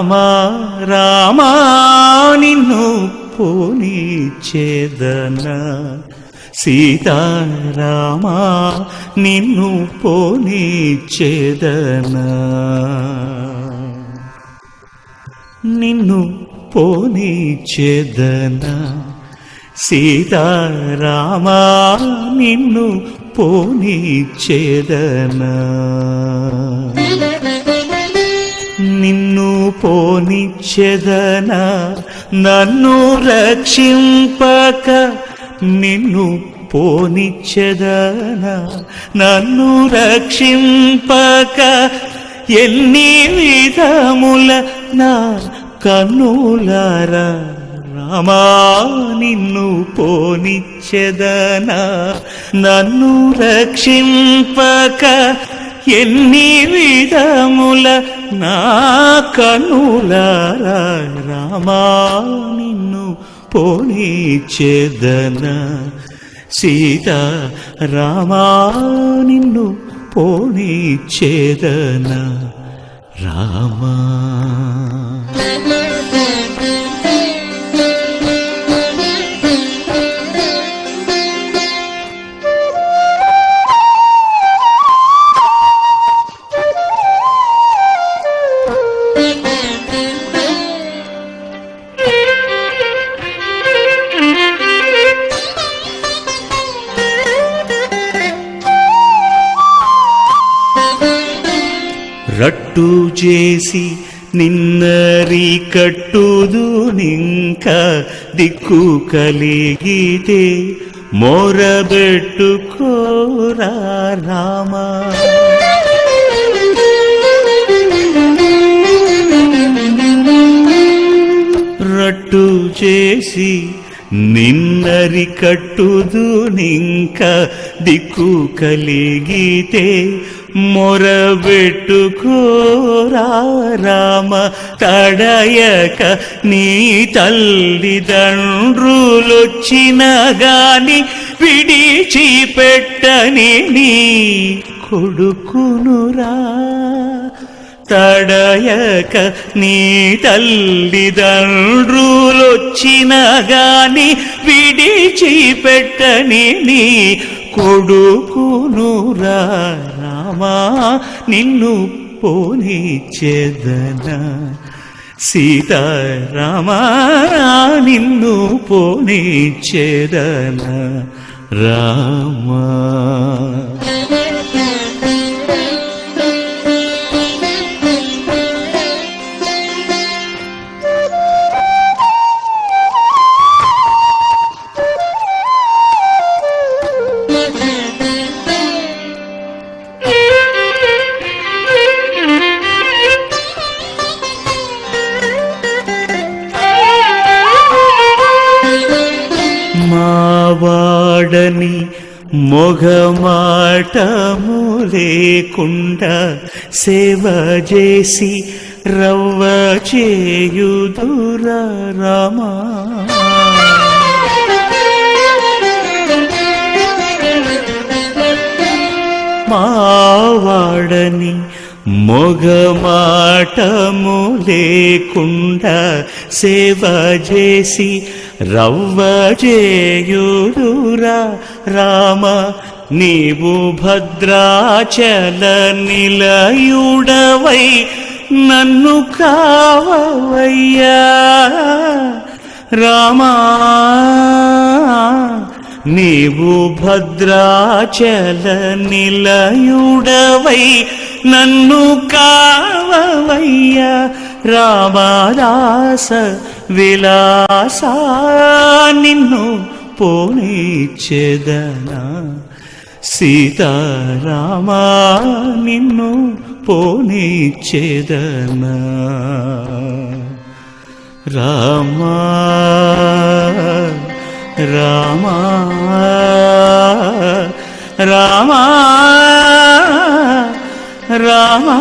రామా రామా రామా నిన్ను పోనీచేదన సీతారామా నిన్ను పోనిచ్చేదన. నిన్ను పోనీచేదన సీతారామా నిన్ను పోనిచ్చేదనా. నిన్ను పోనిచ్చెదన? నన్ను రక్షింపక నిన్ను పోనిచ్చెదన? నన్ను రక్షింపక ఎన్ని విధముల నా కన్నులారా? రామా నిన్ను పోనిచ్చెదన? నన్ను రక్షింపక ఎన్ని విధముల నా కనులారా రామా నిన్ను పోనీచేదన సీత రామా నిన్ను పోనీచేదన రామా. నిన్నరి కట్టుదు నింక దిక్కు కలిగితే మొరబెట్టుకోరా రామా. రట్టు చేసి నిన్నరి కట్టుదు నింక దిక్కు కలిగితే మొరబెట్టుకోరా రామ తడయక నీ తల్లిదండ్రులొచ్చిన గాని విడిచి పెట్టని నీ కొడుకునురా. తడయక నీ తల్లిదండ్రులొచ్చిన గాని విడిచి పెట్టని నీ కొడుకునురా. రామా నిన్ను పోనీచెదన సీతారామా నిన్ను పోనీచెదన రామా. లేకుండా సేవ చేసి రవ్వ చేయుదురా రామా. మావాడని మొగమాటము లేకుండా సేవ చేసి రవ్వ చేయుదురా రామ. నీవు భద్రాచల నిలయుడవై నన్ను కావయ్యా రామా నీవు భద్రాచల నిలయుడవై నన్ను కావయ్యా రామదాస విలాస నిన్ను పోనిచ్చేదనా? సీతారామా నిన్ను పోనిచ్చేదనా రామా రామా రామా రామా.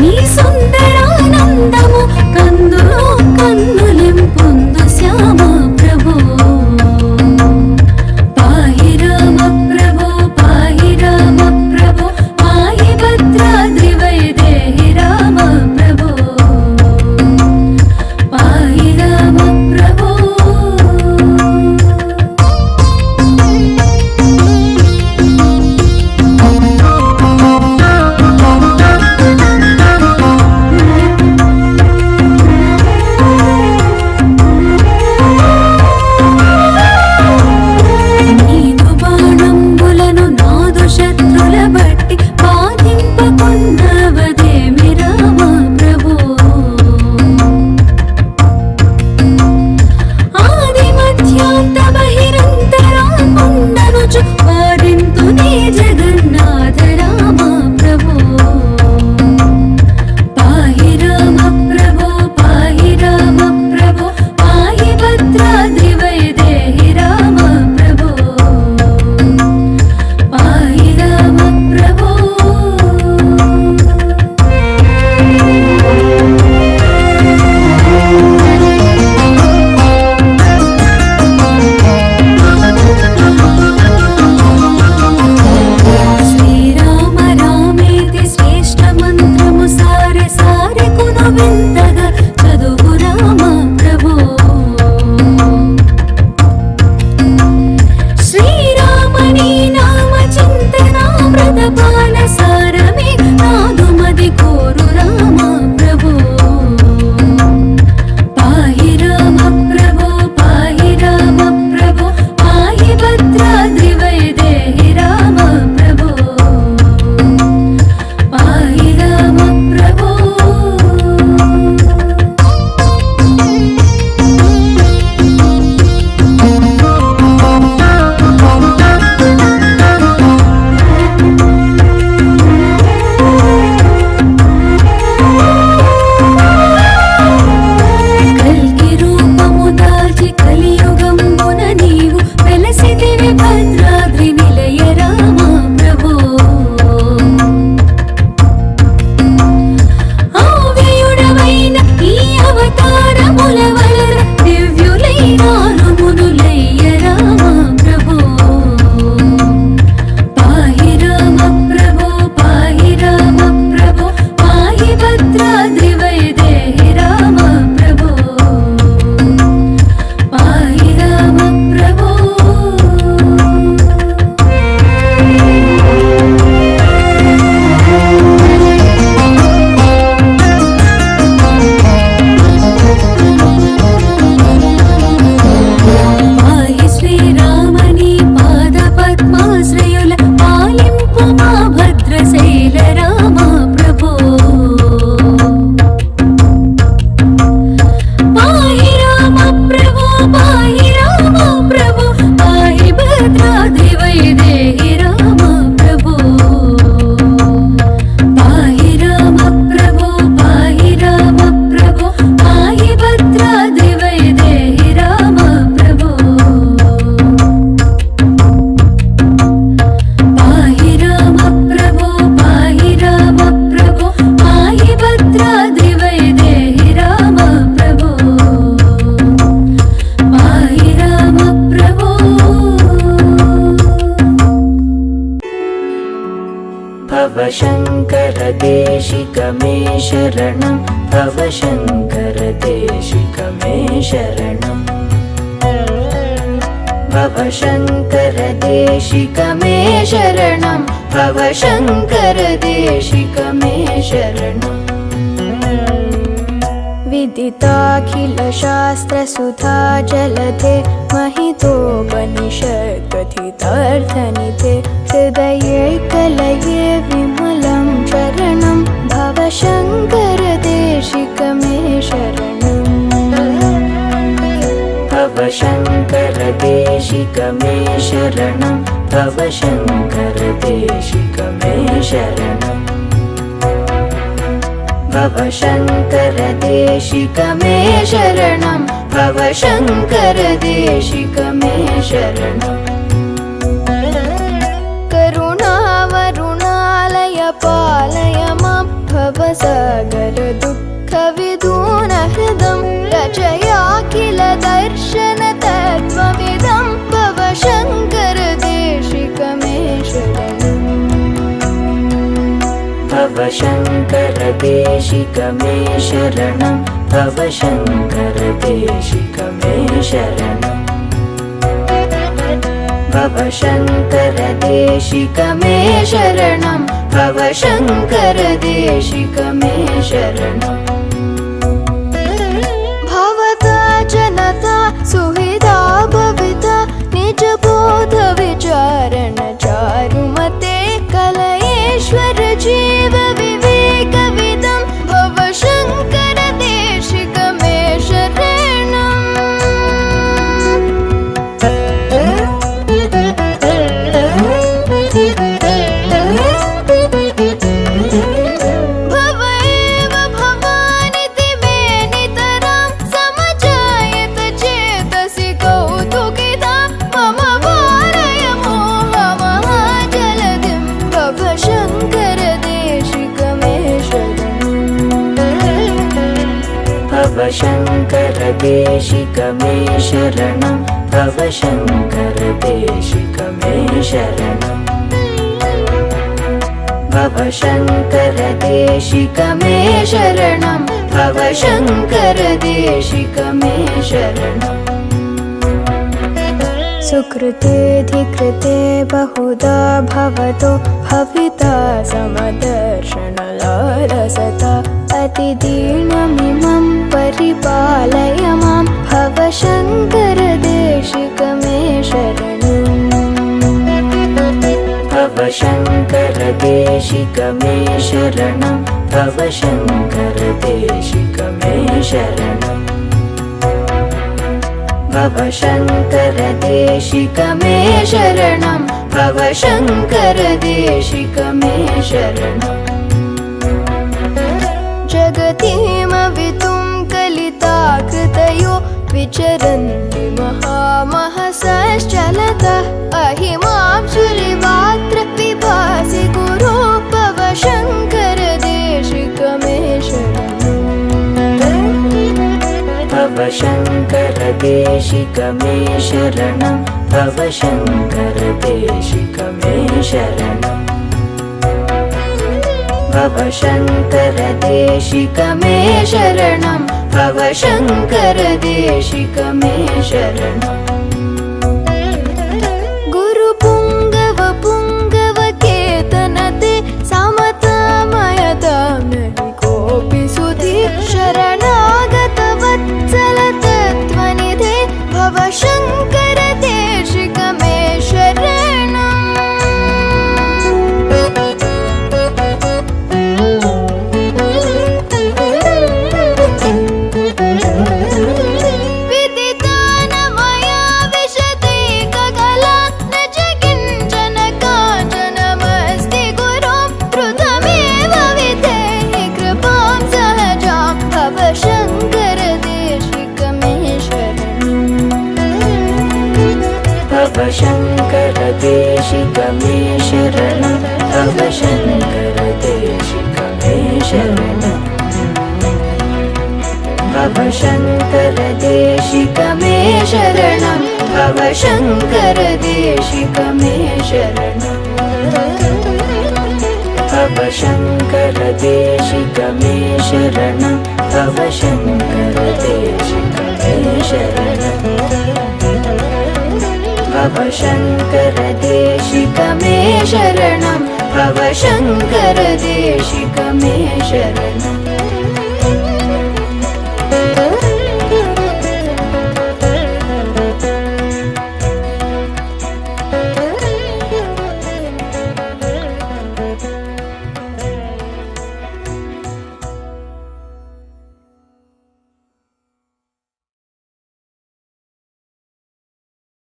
நீ சொன்ன bullet. भव शङ्कर देशिकमे शरणम् भव शङ्कर देशिकमे शरणं भवशिकमे शरणं विदिताखिलशास्त्रसुधा जलथे महितो वनिष कथितर्धनिते हृदये कलये विमलं शरणं भव शङ्कर देशिकमे शरणं भव शङ्कर देशि शरणम् य रचयाखिल दर्शन तद्मविधं भव शङ्कर देशिकमेश भव शङ्कर देशिकमे शरणं भव शङ्कर देशिकमे शरणम् भव शङ्कर देशिकमे शरणम् भव शङ्कर देशिक मे शरणम् भवता जनता सुहृदा भविता निजबोधविचारण सुकृतेऽधिकृते बहुधा भवतो भविता समदर्शनलालसता लय मां भव शङ्करदेशिक मे शरणम् भव शङ्करदेशिक मे शरणं भव शङ्करदेशिक मे शरणम्। भव शङ्करदेशिक मे शरणं भव शङ्करदेशिक मे शरणम्। चरन्ति महामहसश्चलतः। अहिमां सुरिवात्र पिभासि गुरोपवशङ्कर देशिकमेश शङ्कर देशिकमे कुरो भव शङ्कर देशिकमे शरणम् भव शङ्कर देशिक मे शरणम् देशिक मे शरणं भव शङ्कर देशिक भव शङ्कर देशिक मे शरणं। भव शङ्कर देशिक मे शरणम्